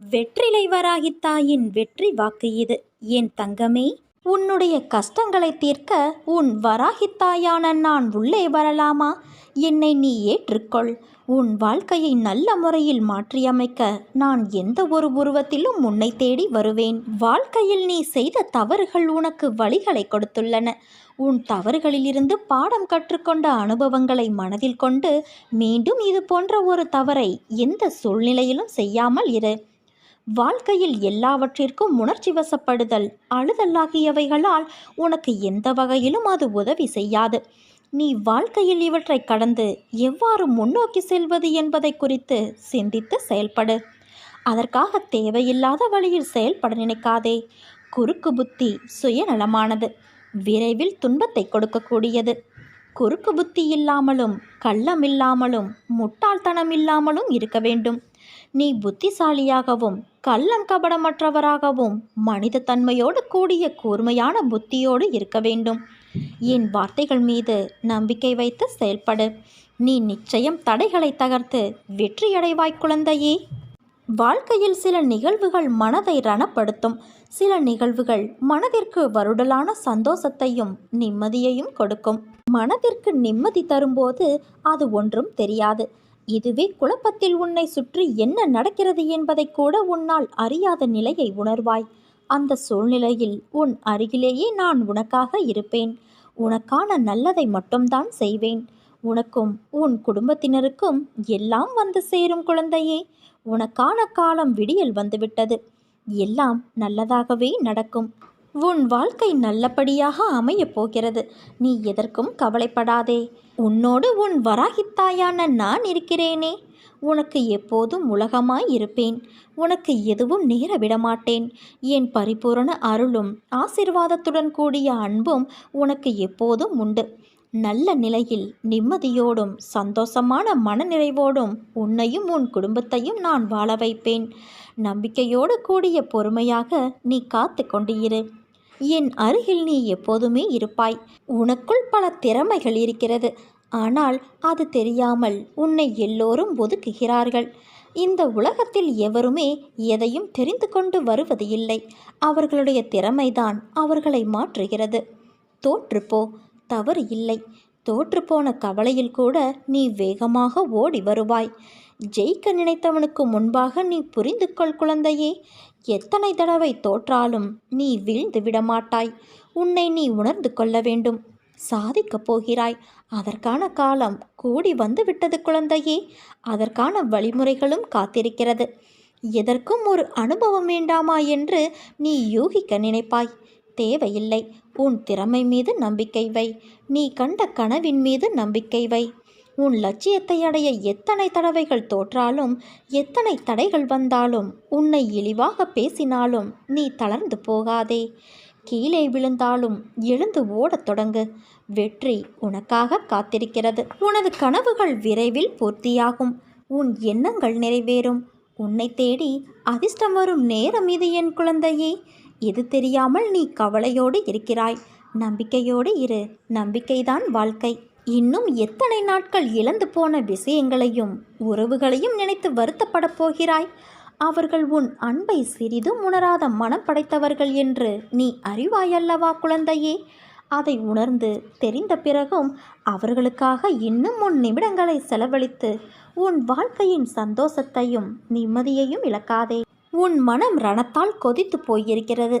வெற்றிலை வராகித்தாயின் வெற்றி வாக்கு இது. என் தங்கமே உன்னுடைய கஷ்டங்களை தீர்க்க உன் வராகித்தாயான நான் உள்ளே வரலாமா? என்னை நீ ஏற்றுக்கொள். உன் வாழ்க்கையை நல்ல முறையில் மாற்றியமைக்க நான் எந்த ஒரு உருவத்திலும் உன்னை தேடி வருவேன். வாழ்க்கையில் நீ செய்த தவறுகள் உனக்கு வழிகளை கொடுத்துள்ளன. உன் தவறுகளிலிருந்து பாடம் கற்றுக்கொண்ட அனுபவங்களை மனதில் கொண்டு மீண்டும் இது போன்ற ஒரு தவறை எந்த சூழ்நிலையிலும் செய்யாமல் இரு. வாழ்க்கையில் எல்லாவற்றிற்கும் உணர்ச்சி வசப்படுதல் அழுதல் ஆகியவைகளால் உனக்கு எந்த வகையிலும் அது உதவி செய்யாது. நீ வாழ்க்கையில் இவற்றை கடந்து எவ்வாறு முன்னோக்கி செல்வது என்பதை குறித்து சிந்தித்து செயல்படு. அதற்காக தேவையில்லாத வழியில் செயல்பட நினைக்காதே. குறுக்கு புத்தி சுயநலமானது. விரைவில் துன்பத்தை கொடுக்கக்கூடியது. குறுக்கு புத்தி இல்லாமலும் கள்ளம் இல்லாமலும் முட்டாள்தனம் இல்லாமலும் இருக்க வேண்டும். நீ புத்திசாலியாகவும் கள்ளம் கபடமற்றவராகவும் மனித தன்மையோடு கூடிய கூர்மையான புத்தியோடு இருக்க வேண்டும். என் வார்த்தைகள் மீது நம்பிக்கை வைத்து செயல்படு. நீ நிச்சயம் தடைகளை தகர்த்து வெற்றியடைவாய் குழந்தையே. வாழ்க்கையில் சில நிகழ்வுகள் மனதை ரணப்படுத்தும். சில நிகழ்வுகள் மனதிற்கு வருடலான சந்தோஷத்தையும் நிம்மதியையும் கொடுக்கும். மனதிற்கு நிம்மதி தரும்போது அது ஒன்றும் தெரியாது. இதுவே குழப்பத்தில் உன்னை சுற்றி என்ன நடக்கிறது என்பதை கூட உன்னால் அறியாத நிலையை உணர்வாய். அந்த சூழ்நிலையில் உன் அருகிலேயே நான் உனக்காக இருப்பேன். உனக்கான நல்லதை மட்டும்தான் செய்வேன். உனக்கும் உன் குடும்பத்தினருக்கும் எல்லாம் வந்து சேரும் குழந்தையே. உனக்கான காலம் விடியல் வந்துவிட்டது. எல்லாம் நல்லதாகவே நடக்கும். உன் வாழ்க்கை நல்லபடியாக அமையப் போகிறது. நீ எதற்கும் கவலைப்படாதே. உன்னோடு உன் வராகித்தாயான நான் இருக்கிறேனே. உனக்கு எப்போதும் உலகமாய் இருப்பேன். உனக்கு எதுவும் நேர விடமாட்டேன். என் பரிபூரண அருளும் ஆசிர்வாதத்துடன் கூடிய அன்பும் உனக்கு எப்போதும் உண்டு. நல்ல நிலையில் நிம்மதியோடும் சந்தோஷமான மனநிறைவோடும் உன்னையும் உன் குடும்பத்தையும் நான் வாழ வைப்பேன். நம்பிக்கையோடு கூடிய பொறுமையாக நீ காத்து கொண்டு இரு என் அருகில் நீ எப்போதுமே இருப்பாய். உனக்குள் பல திறமைகள் இருக்கிறது. ஆனால் அது தெரியாமல் உன்னை எல்லோரும் ஒதுக்குகிறார்கள். இந்த உலகத்தில் எவருமே எதையும் தெரிந்து கொண்டு வருவது இல்லை. அவர்களுடைய திறமைதான் அவர்களை மாற்றுகிறது. தோற்றுப்போ தவறு இல்லை. தோற்றுப்போன கவலையில் கூட நீ வேகமாக ஓடி வருவாய். ஜெயிக்க நினைத்தவனுக்கு முன்பாக நீ புரிந்து கொள் குழந்தையே. எத்தனை தடவை தோற்றாலும் நீ வீழ்ந்து விடமாட்டாய். உன்னை நீ உணர்ந்து கொள்ள வேண்டும். சாதிக்கப் போகிறாய். அதற்கான காலம் கூடி வந்து விட்டது குழந்தையே. அதற்கான வழிமுறைகளும் காத்திருக்கிறது. எதற்கும் ஒரு அனுபவம் வேண்டாமா என்று நீ யூகிக்க நினைப்பாய். தேவையில்லை. உன் திறமை மீது நம்பிக்கை வை. நீ கண்ட கனவின் மீது நம்பிக்கை வை. உன் லட்சியத்தை அடைய எத்தனை தடவைகள் தோற்றாலும் எத்தனை தடைகள் வந்தாலும் உன்னை இழிவாக பேசினாலும் நீ தளர்ந்து போகாதே. கீழே விழுந்தாலும் எழுந்து ஓடத் தொடங்கு. வெற்றி உனக்காக காத்திருக்கிறது. உனது கனவுகள் விரைவில் பூர்த்தியாகும். உன் எண்ணங்கள் நிறைவேறும். உன்னை தேடி அதிர்ஷ்டம் வரும் நேரம் இது என் குழந்தையே. இது தெரியாமல் நீ கவலையோடு இருக்கிறாய். நம்பிக்கையோடு இரு. நம்பிக்கைதான் வாழ்க்கை. இன்னும் எத்தனை நாட்கள் இழந்து போன விஷயங்களையும் உறவுகளையும் நினைத்து வருத்தப்படப் போகிறாய்? அவர்கள் உன் அன்பை சிறிதும் உணராத மனம் படைத்தவர்கள் என்று நீ அறிவாயல்லவா குழந்தையே? அதை உணர்ந்து தெரிந்த பிறகும் அவர்களுக்காக இன்னும் உன் நிமிடங்களை செலவழித்து உன் வாழ்க்கையின் சந்தோஷத்தையும் நிம்மதியையும் இழக்காதே. உன் மனம் ரணத்தால் கொதித்து போயிருக்கிறது.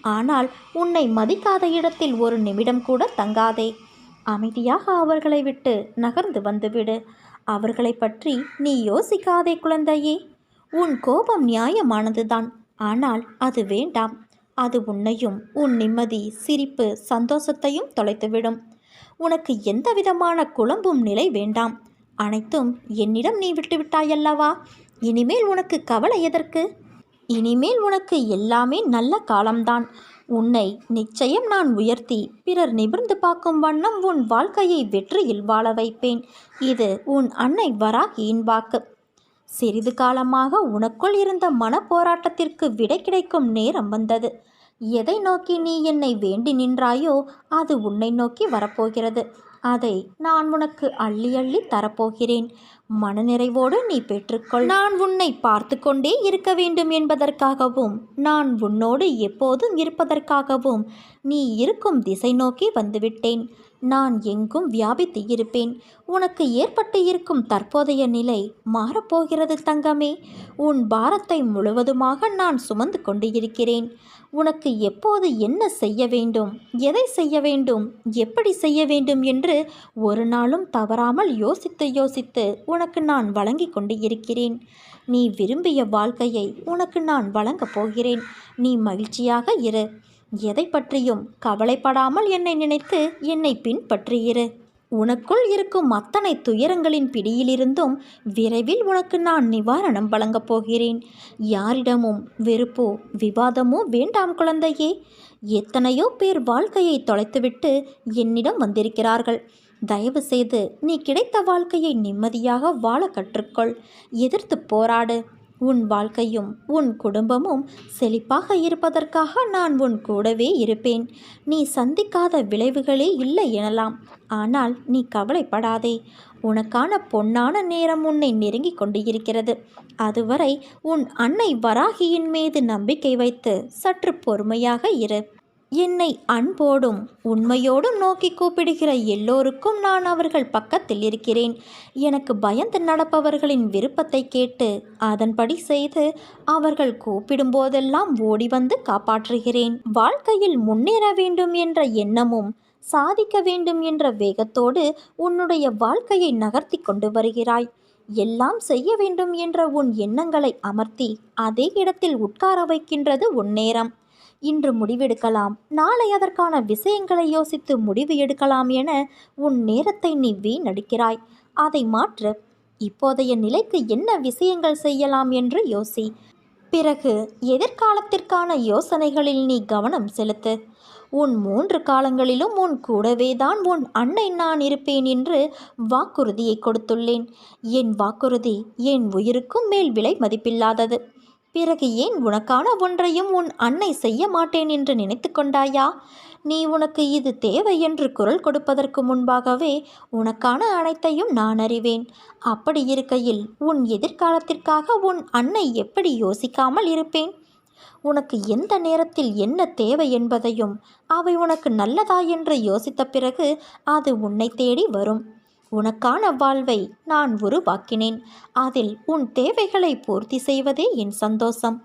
ஆனால் உன்னை மதிக்காத இடத்தில் ஒரு நிமிடம் கூட தங்காதே. அமைதியாக அவர்களை விட்டு நகர்ந்து வந்துவிடு. அவர்களை பற்றி நீ யோசிக்காதே குழந்தையே. உன் கோபம் நியாயமானதுதான். ஆனால் அது வேண்டாம். அது உன்னையும் உன் நிம்மதி சிரிப்பு சந்தோஷத்தையும் தொலைத்துவிடும். உனக்கு எந்த விதமான குழம்பும் நிலை வேண்டாம். அனைத்தும் என்னிடம் நீ விட்டுவிட்டாயல்லவா? இனிமேல் உனக்கு கவலை எதற்கு? இனிமேல் உனக்கு எல்லாமே நல்ல காலம்தான். உன்னை நிச்சயம் நான் உயர்த்தி பிறர் நிமிர்ந்து பார்க்கும் வண்ணம் உன் வாழ்க்கையை வெற்றியில் வாழ வைப்பேன். இது உன் அன்னை வராகியின் வாக்கு. சிறிது காலமாக உனக்குள் இருந்த மன போராட்டத்திற்கு விடை கிடைக்கும் நேரம் வந்தது. எதை நோக்கி நீ என்னை வேண்டி நின்றாயோ அது உன்னை நோக்கி வரப்போகிறது. அதை நான் உனக்கு அள்ளி அள்ளி தரப்போகிறேன். மனநிறைவோடு நீ பெற்றுக்கொள். நான் உன்னை பார்த்து கொண்டே இருக்க வேண்டும் என்பதற்காகவும் நான் உன்னோடு எப்போதும் இருப்பதற்காகவும் நீ இருக்கும் திசை நோக்கி வந்துவிட்டேன். நான் எங்கும் வியாபித்து இருப்பேன் உனக்கு ஏற்பட்டு இருக்கும் தற்போதைய நிலை மாறப்போகிறது தங்கமே. உன் பாரத்தை முழுவதுமாக நான் சுமந்து கொண்டு இருக்கிறேன் உனக்கு எப்போது என்ன செய்ய வேண்டும்? எதை செய்ய வேண்டும்? எப்படி செய்ய வேண்டும் என்று ஒரு நாளும் தவறாமல் யோசித்து யோசித்து உனக்கு நான் வழங்கி கொண்டு இருக்கிறேன் நீ விரும்பிய வாழ்க்கையை உனக்கு நான் வழங்கப் போகிறேன். நீ மகிழ்ச்சியாக இரு. எதை பற்றியும் கவலைப்படாமல் என்னை நினைத்து என்னை பின்பற்றியிரு. உனக்குள் இருக்கும் அத்தனை துயரங்களின் பிடியிலிருந்தும் விரைவில் உனக்கு நான் நிவாரணம் வழங்கப் போகிறேன். யாரிடமும் வெறுப்போ விவாதமோ வேண்டாம் குழந்தையே. எத்தனையோ பேர் வாழ்க்கையை தொலைத்துவிட்டு என்னிடம் வந்திருக்கிறார்கள். தயவு செய்து நீ கிடைத்த வாழ்க்கையை நிம்மதியாக வாழ கற்றுக்கொள். எதிர்த்து போராடு. உன் வாழ்க்கையும் உன் குடும்பமும் செழிப்பாக இருப்பதற்காக நான் உன் கூடவே இருப்பேன். நீ சந்திக்காத விளைவுகளே இல்லை எனலாம். ஆனால் நீ கவலைப்படாதே. உனக்கான பொன்னான நேரம் உன்னை நெருங்கி கொண்டு இருக்கிறது அதுவரை உன் அன்னை வராகியின் மீது நம்பிக்கை வைத்து சற்று பொறுமையாக இரு. என்னை அன்போடும் உண்மையோடும் நோக்கி கூப்பிடுகிற எல்லோருக்கும் நான் அவர்கள் பக்கத்தில் இருக்கிறேன். எனக்கு பயந்து நடப்பவர்களின் விருப்பத்தை கேட்டு அதன்படி செய்து அவர்கள் கூப்பிடும்போதெல்லாம் ஓடி வந்து காப்பாற்றுகிறேன். வாழ்க்கையில் முன்னேற வேண்டும் என்ற எண்ணமும் சாதிக்க வேண்டும் என்ற வேகத்தோடு உன்னுடைய வாழ்க்கையை நகர்த்தி கொண்டு வருகிறாய். எல்லாம் செய்ய வேண்டும் என்ற உன் எண்ணங்களை அமர்த்தி அதே இடத்தில் உட்கார வைக்கின்றது உன் நேரம். இன்று முடிவெடுக்கலாம். நாளை அதற்கான விஷயங்களை யோசித்து முடிவு எடுக்கலாம் என உன் நேரத்தை நீ வீணடிக்கிறாய். அதை மாற்று. இப்போதைய நிலைக்கு என்ன விஷயங்கள் செய்யலாம் என்று யோசி. பிறகு எதிர்காலத்திற்கான யோசனைகளில் நீ கவனம் செலுத்து. உன் மூன்று காலங்களிலும் உன் கூடவே தான் உன் அன்னை நான் இருப்பேன் என்று வாக்குறுதியை கொடுத்துள்ளேன். என் வாக்குறுதி என் உயிருக்கும் மேல் விலை மதிப்பில்லாதது. பிறகு ஏன் உனக்கான ஒன்றையும் உன் அன்னை செய்ய மாட்டேன் என்று நினைத்து கொண்டாயா? நீ உனக்கு இது தேவை என்று குரல் கொடுப்பதற்கு முன்பாகவே உனக்கான அனைத்தையும் நான் அறிவேன். அப்படி இருக்கையில் உன் எதிர்காலத்திற்காக உன் அன்னை எப்படி யோசிக்காமல் இருப்பேன்? உனக்கு எந்த நேரத்தில் என்ன தேவை என்பதையும் அவை உனக்கு நல்லதா என்று யோசித்த பிறகு அது உன்னை தேடி வரும். உனக்கான வாழ்வை நான் உருவாக்கினேன். அதில் உன் தேவைகளை பூர்த்தி செய்வதே என் சந்தோஷம்.